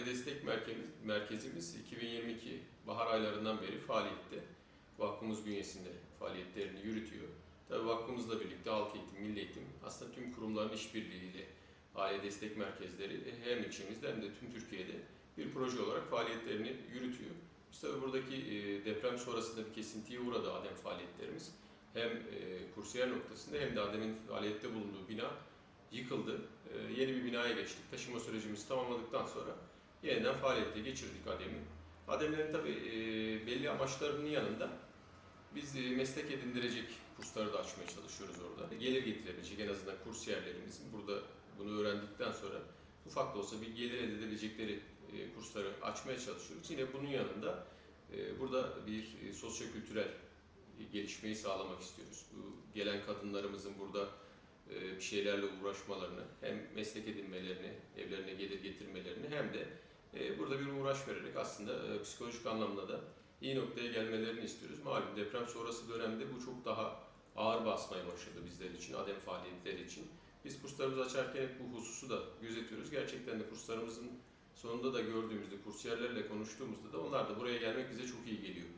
Aile Destek Merkezimiz, merkezimiz 2022 bahar aylarından beri faaliyette. Vakfımız bünyesinde faaliyetlerini yürütüyor. Tabii vakfımızla birlikte halk eğitim, milli eğitim aslında tüm kurumların işbirliğiyle aile destek merkezleri hem ilçemizde hem de tüm Türkiye'de bir proje olarak faaliyetlerini yürütüyor. Tabii buradaki e, deprem sonrasında bir kesintiye uğradı ADEM faaliyetlerimiz. Hem e, kursiyer noktasında hem de ADEM'in faaliyette bulunduğu bina yıkıldı. E, yeni bir binaya geçtik. Taşıma sürecimizi tamamladıktan sonra yeniden faaliyete geçirdik ADEM'i. ADEM'lerin tabii e, belli amaçlarının yanında biz e, meslek edindirecek kursları da açmaya çalışıyoruz orada. Gelir getirebilecek en azından kursiyerlerimizin burada bunu öğrendikten sonra ufak da olsa bir gelir elde edebilecekleri e, kursları açmaya çalışıyoruz. Yine bunun yanında burada bir sosyo-kültürel gelişmeyi sağlamak istiyoruz. Bu gelen kadınlarımızın burada bir şeylerle uğraşmalarını, hem meslek edinmelerini, evlerine gelir getirmelerini hem de burada bir uğraş vererek aslında e, psikolojik anlamda da iyi noktaya gelmelerini istiyoruz. Malum deprem sonrası dönemde bu çok daha ağır basmaya başladı bizler için, ADEM faaliyetleri için. Biz kurslarımızı açarken bu hususu da gözetiyoruz. Gerçekten de kurslarımızın sonunda da gördüğümüzde, kursiyerlerle konuştuğumuzda da onlar da buraya gelmek bize çok iyi geliyor.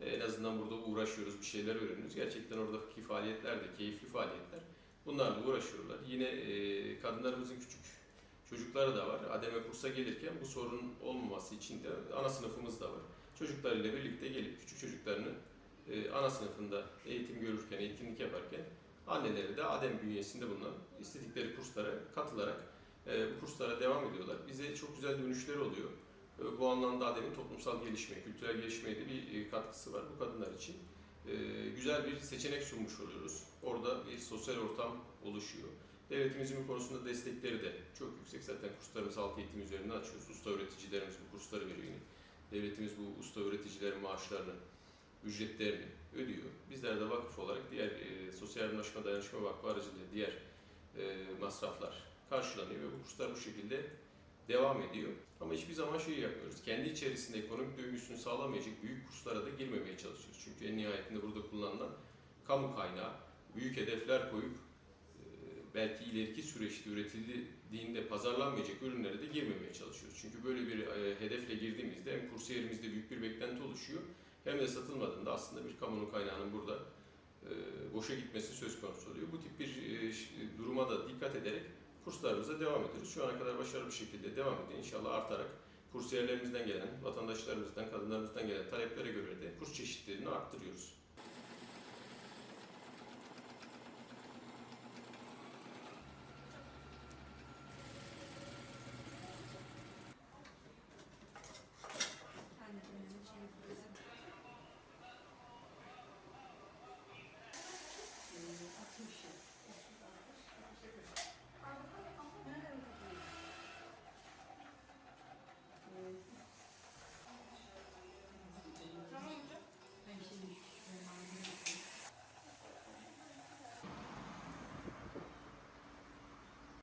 E, En azından burada uğraşıyoruz, bir şeyler öğreniyoruz. Gerçekten oradaki faaliyetler de keyifli faaliyetler. Bunlarla uğraşıyorlar. Yine e, kadınlarımızın küçük çocukları da var. Ademe kursa gelirken bu sorun olmaması için de ana sınıfımız da var. Çocuklarıyla birlikte gelip küçük çocuklarını e, ana sınıfında eğitim görürken, eğitimlik yaparken anneleri de ADEM bünyesinde bulunan istedikleri kurslara katılarak e, bu kurslara devam ediyorlar. Bize çok güzel dönüşler oluyor. E, bu anlamda ADEM'in toplumsal gelişme, kültürel gelişmeye de bir e, katkısı var bu kadınlar için. E, güzel bir seçenek sunmuş oluyoruz. Orada bir sosyal ortam oluşuyor. Devletimizin bu konusunda destekleri de çok yüksek. Zaten kurslarımızı halk eğitim üzerinden açıyoruz. Usta öğreticilerimiz bu kursları veriyor. Devletimiz bu usta öğreticilerin maaşlarını, ücretlerini ödüyor. Bizler de vakıf olarak diğer e, Sosyal Yardımlaşma Dayanışma Vakfı aracılığıyla diğer e, masraflar karşılanıyor ve bu kurslar bu şekilde devam ediyor. Ama hiçbir zaman şey yapmıyoruz. Kendi içerisinde ekonomik döngüsünü sağlamayacak büyük kurslara da girmemeye çalışıyoruz. Çünkü en nihayetinde burada kullanılan kamu kaynağı, büyük hedefler koyup belki ileriki süreçte üretildiğinde pazarlanmayacak ürünlere de girmemeye çalışıyoruz. Çünkü böyle bir e, hedefle girdiğimizde hem kursiyerimizde büyük bir beklenti oluşuyor hem de satılmadığında aslında bir kamunun kaynağının burada e, boşa gitmesi söz konusu oluyor. Bu tip bir e, duruma da dikkat ederek kurslarımıza devam ediyoruz. Şu ana kadar başarılı bir şekilde devam ediyor. İnşallah artarak kursiyerlerimizden gelen, vatandaşlarımızdan, kadınlarımızdan gelen taleplere göre de kurs çeşitlerini arttırıyoruz.